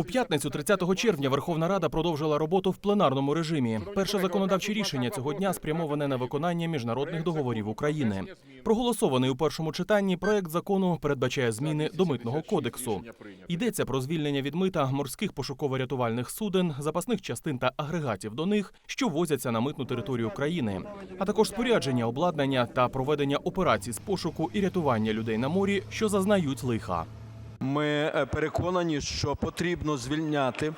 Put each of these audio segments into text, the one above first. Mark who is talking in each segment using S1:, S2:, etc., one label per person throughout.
S1: У п'ятницю, 30 червня, Верховна Рада продовжила роботу в пленарному режимі. Перше законодавче рішення цього дня спрямоване на виконання міжнародних договорів України. Проголосований у першому читанні проект закону передбачає зміни до митного кодексу. Йдеться про звільнення від мита морських пошуково-рятувальних суден, запасних частин та агрегатів до них, що возяться на митну територію країни, а також спорядження, обладнання та проведення операцій з пошуку і рятування людей на морі, що зазнають лиха.
S2: Ми е, переконані, що потрібно звільняти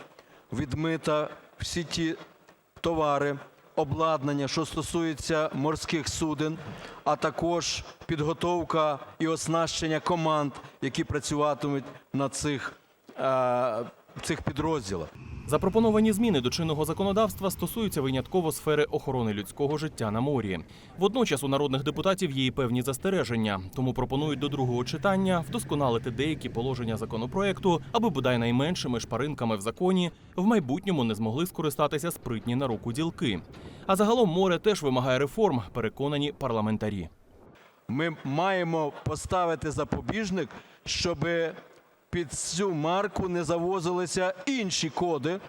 S2: від мита всі ті товари, обладнання, що стосується морських суден, а також підготовка і оснащення команд, які працюватимуть на е, цих підрозділах.
S1: Запропоновані зміни до чинного законодавства стосуються винятково сфери охорони людського життя на морі. Водночас у народних депутатів є і певні застереження, тому пропонують до другого читання вдосконалити деякі положення законопроекту, аби бодай найменшими шпаринками в законі в майбутньому не змогли скористатися спритні на руку ділки. А загалом море теж вимагає реформ, переконані парламентарі.
S2: Ми маємо поставити запобіжник, щоб під цю марку не завозилися інші коди,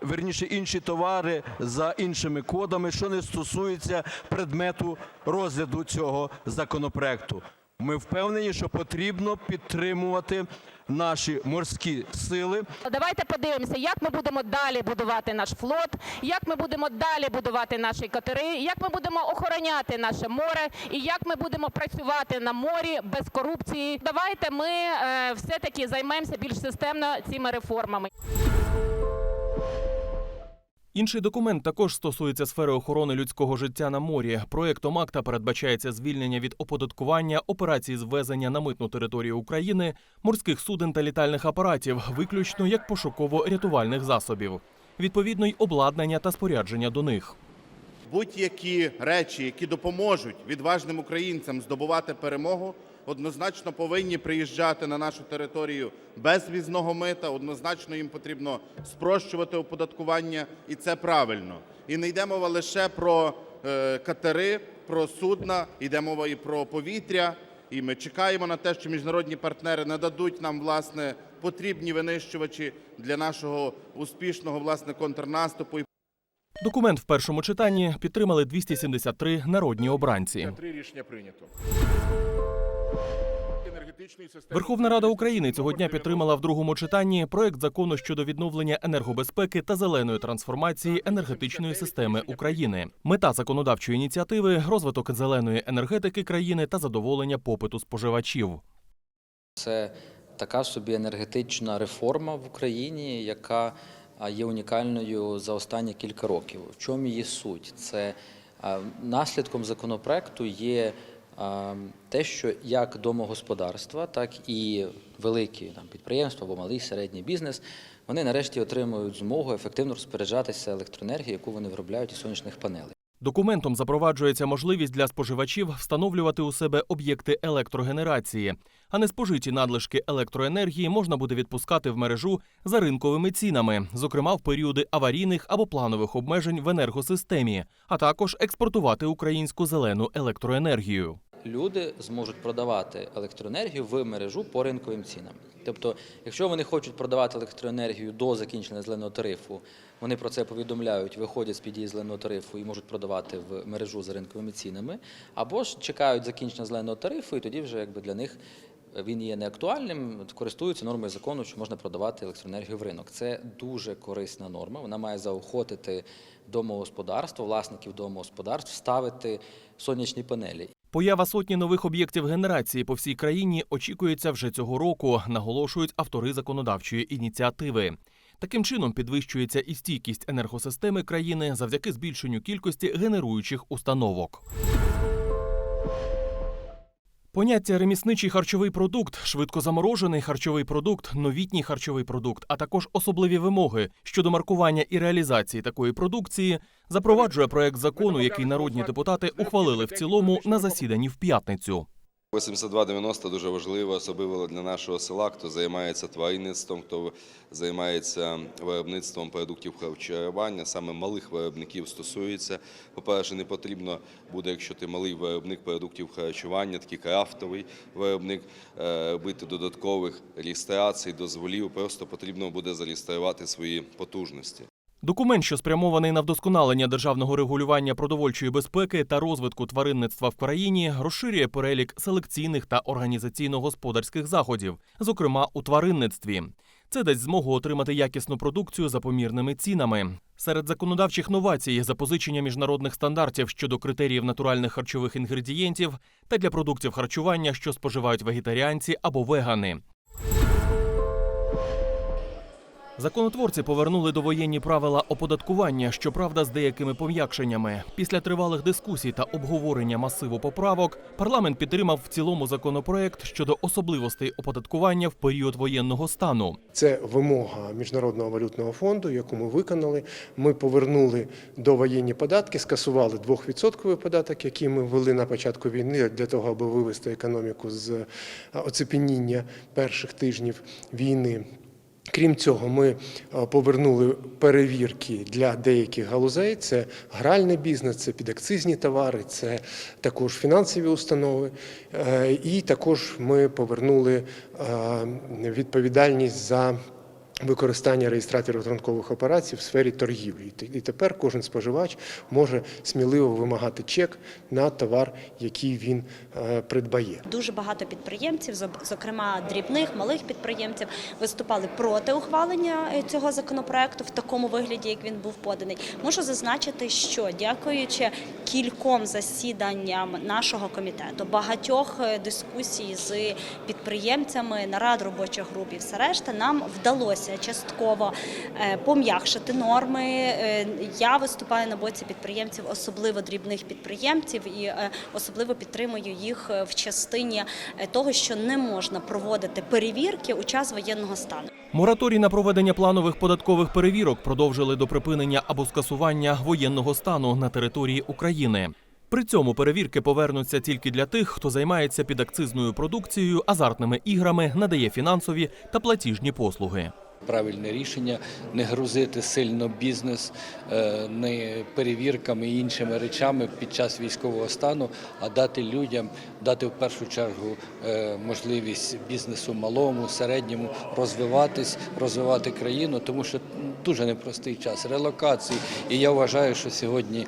S2: верніше інші товари за іншими кодами, що не стосується предмету розгляду цього законопроекту. Ми впевнені, що потрібно підтримувати наші морські сили.
S3: Давайте подивимося, як ми будемо далі будувати наш флот, як ми будемо далі будувати наші катери, як ми будемо охороняти наше море і як ми будемо працювати на морі без корупції. Давайте ми е, все-таки займемося більш системно цими реформами.
S1: Інший документ також стосується сфери охорони людського життя на морі. Проєктом акта передбачається звільнення від оподаткування операцій з ввезення на митну територію України морських суден та літальних апаратів, виключно як пошуково-рятувальних засобів. Відповідно й обладнання та спорядження до них.
S4: Будь-які речі, які допоможуть відважним українцям здобувати перемогу, однозначно повинні приїжджати на нашу територію без візного мита. Однозначно їм потрібно спрощувати оподаткування, і це правильно. І не йде мова лише про е, катери, про судна, йде мова і про повітря. І ми чекаємо на те, що міжнародні партнери нададуть нам власне потрібні винищувачі для нашого успішного власне контрнаступу.
S1: Документ в першому читанні підтримали 273 народні обранці.
S5: Три рішення прийнято. Енергетичної системи
S1: Верховна Рада України цього дня підтримала в другому читанні проект закону щодо відновлення енергобезпеки та зеленої трансформації енергетичної системи України. Мета законодавчої ініціативи розвиток зеленої енергетики країни та задоволення попиту споживачів.
S6: Це така собі енергетична реформа в Україні, яка є унікальною за останні кілька років. В чому її суть? Це наслідком законопроекту є те, що як домогосподарства, так і великі там, підприємства або малий середній бізнес. Вони нарешті отримують змогу ефективно розпоряджатися електроенергією, яку вони виробляють із сонячних панелей.
S1: Документом запроваджується можливість для споживачів встановлювати у себе об'єкти електрогенерації, а неспожиті надлишки електроенергії можна буде відпускати в мережу за ринковими цінами, зокрема в періоди аварійних або планових обмежень в енергосистемі, а також експортувати українську зелену електроенергію.
S6: Люди зможуть продавати електроенергію в мережу по ринковим цінам. Тобто, якщо вони хочуть продавати електроенергію до закінчення зеленого тарифу, вони про це повідомляють, виходять з під дії зеленого тарифу і можуть продавати в мережу за ринковими цінами, або ж чекають закінчення зеленого тарифу, і тоді вже якби для них він є неактуальним, користуються нормою закону, що можна продавати електроенергію в ринок. Це дуже корисна норма. Вона має заохотити домогосподарство, власників домогосподарств ставити сонячні панелі.
S1: Поява сотні нових об'єктів генерації по всій країні очікується вже цього року, наголошують автори законодавчої ініціативи. Таким чином підвищується і стійкість енергосистеми країни завдяки збільшенню кількості генеруючих установок. Поняття ремісничий харчовий продукт, швидкозаморожений харчовий продукт, новітній харчовий продукт, а також особливі вимоги щодо маркування і реалізації такої продукції запроваджує проект закону, який народні депутати ухвалили в цілому на засіданні в п'ятницю.
S7: 8290 дуже важливо, особливо для нашого села, хто займається тваринництвом, хто займається виробництвом продуктів харчування. Саме малих виробників стосується. По-перше, не потрібно буде, якщо ти малий виробник продуктів харчування, такий крафтовий виробник, е, робити додаткових реєстрацій, дозволів. Просто потрібно буде зареєструвати свої потужності.
S1: Документ, що спрямований на вдосконалення державного регулювання продовольчої безпеки та розвитку тваринництва в країні, розширює перелік селекційних та організаційно-господарських заходів, зокрема у тваринництві. Це дасть змогу отримати якісну продукцію за помірними цінами. Серед законодавчих новацій запозичення міжнародних стандартів щодо критеріїв натуральних харчових інгредієнтів та для продуктів харчування, що споживають вегетаріанці або вегани. Законотворці повернули довоєнні правила оподаткування, щоправда, з деякими пом'якшеннями. Після тривалих дискусій та обговорення масиву поправок парламент підтримав в цілому законопроект щодо особливостей оподаткування в період воєнного стану.
S8: Це вимога Міжнародного валютного фонду, яку ми виконали. Ми повернули довоєнні податки, скасували 2% податок, який ми ввели на початку війни для того, аби вивести економіку з е, оцепеніння перших тижнів війни. Крім цього, ми е, повернули перевірки для деяких галузей: це гральний бізнес, це підакцизні товари, це також фінансові установи. Е, І також ми повернули е, відповідальність за використання реєстраторів ранкових операцій в сфері торгівлі. І тепер кожен споживач може сміливо вимагати чек на товар, який він е, придбає.
S9: Дуже багато підприємців, зокрема дрібних малих підприємців, виступали проти ухвалення е, цього законопроекту в такому вигляді, як він був поданий. Можу зазначити, що дякуючи кільком засіданням нашого комітету, багатьох е, дискусій з підприємцями, нарад робочих груп і все решта, нам вдалося частково е, пом'якшити норми. Е, Я виступаю на боці підприємців, особливо дрібних підприємців, і е, особливо підтримую їх е, в частині е, того, що не можна проводити перевірки у час воєнного стану.
S1: Мораторій на проведення планових податкових перевірок продовжили до припинення або скасування воєнного стану на території України. При цьому перевірки повернуться тільки для тих, хто займається підакцизною продукцією, азартними іграми, надає фінансові та платіжні послуги.
S10: Правильне рішення не грузити сильно бізнес е, не перевірками і іншими речами під час військового стану, а дати людям, дати в першу чергу е, можливість бізнесу малому, середньому розвиватись, розвивати країну, тому що дуже непростий час релокації. І я вважаю, що сьогодні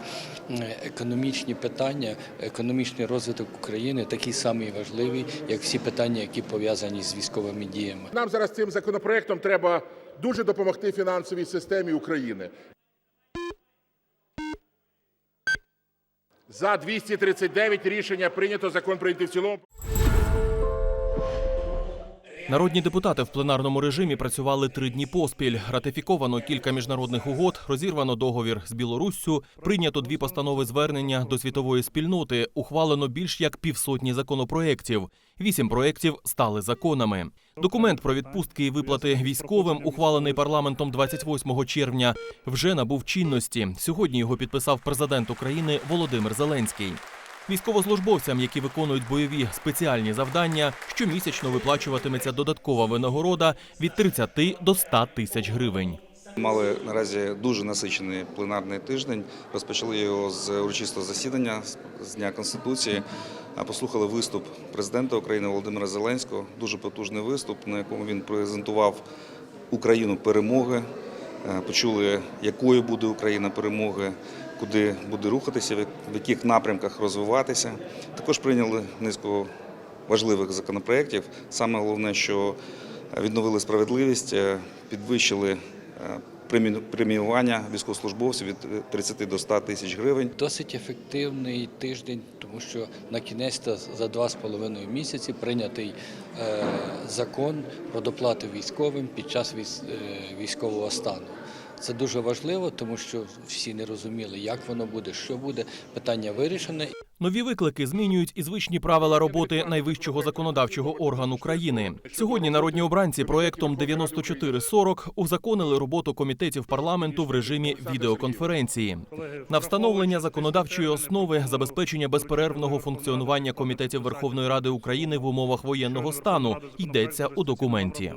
S10: економічні питання, економічний розвиток України такий самий важливий, як всі питання, які пов'язані з військовими діями.
S5: Нам зараз цим законопроектом треба дуже допомогти фінансовій системі України. За 239 рішення прийнято, закон прийнятий в цілому.
S1: Народні депутати в пленарному режимі працювали три дні поспіль. Ратифіковано кілька міжнародних угод, розірвано договір з Білоруссю, прийнято дві постанови звернення до світової спільноти, ухвалено більш як півсотні законопроєктів. Вісім проєктів стали законами. Документ про відпустки і виплати військовим, ухвалений парламентом 28 червня, вже набув чинності. Сьогодні його підписав президент України Володимир Зеленський. Військовослужбовцям, які виконують бойові спеціальні завдання, щомісячно виплачуватиметься додаткова винагорода від 30 до 100 тисяч гривень.
S11: Мали наразі дуже насичений пленарний тиждень. Розпочали його з урочистого засідання з Дня Конституції. Послухали виступ президента України Володимира Зеленського. Дуже потужний виступ, на якому він презентував Україну перемоги. Е, Почули, якою буде Україна перемоги, куди буде рухатися, в яких напрямках розвиватися. Також прийняли низку важливих законопроєктів. Саме головне, що відновили справедливість, е, підвищили е, преміювання військовослужбовців від е, 30 до 100 тисяч гривень.
S10: Досить ефективний тиждень, тому що на кінець за два з половиною місяці прийнятий е, закон про доплати військовим під час е, військового стану. Це дуже важливо, тому що всі не розуміли, як воно буде, що буде. Питання вирішене.
S1: Нові виклики змінюють і звичні правила роботи найвищого законодавчого органу країни. Сьогодні народні обранці проектом 9440 узаконили роботу комітетів парламенту в режимі відеоконференції. На встановлення законодавчої основи забезпечення безперервного функціонування комітетів Верховної Ради України в умовах воєнного стану йдеться у документі.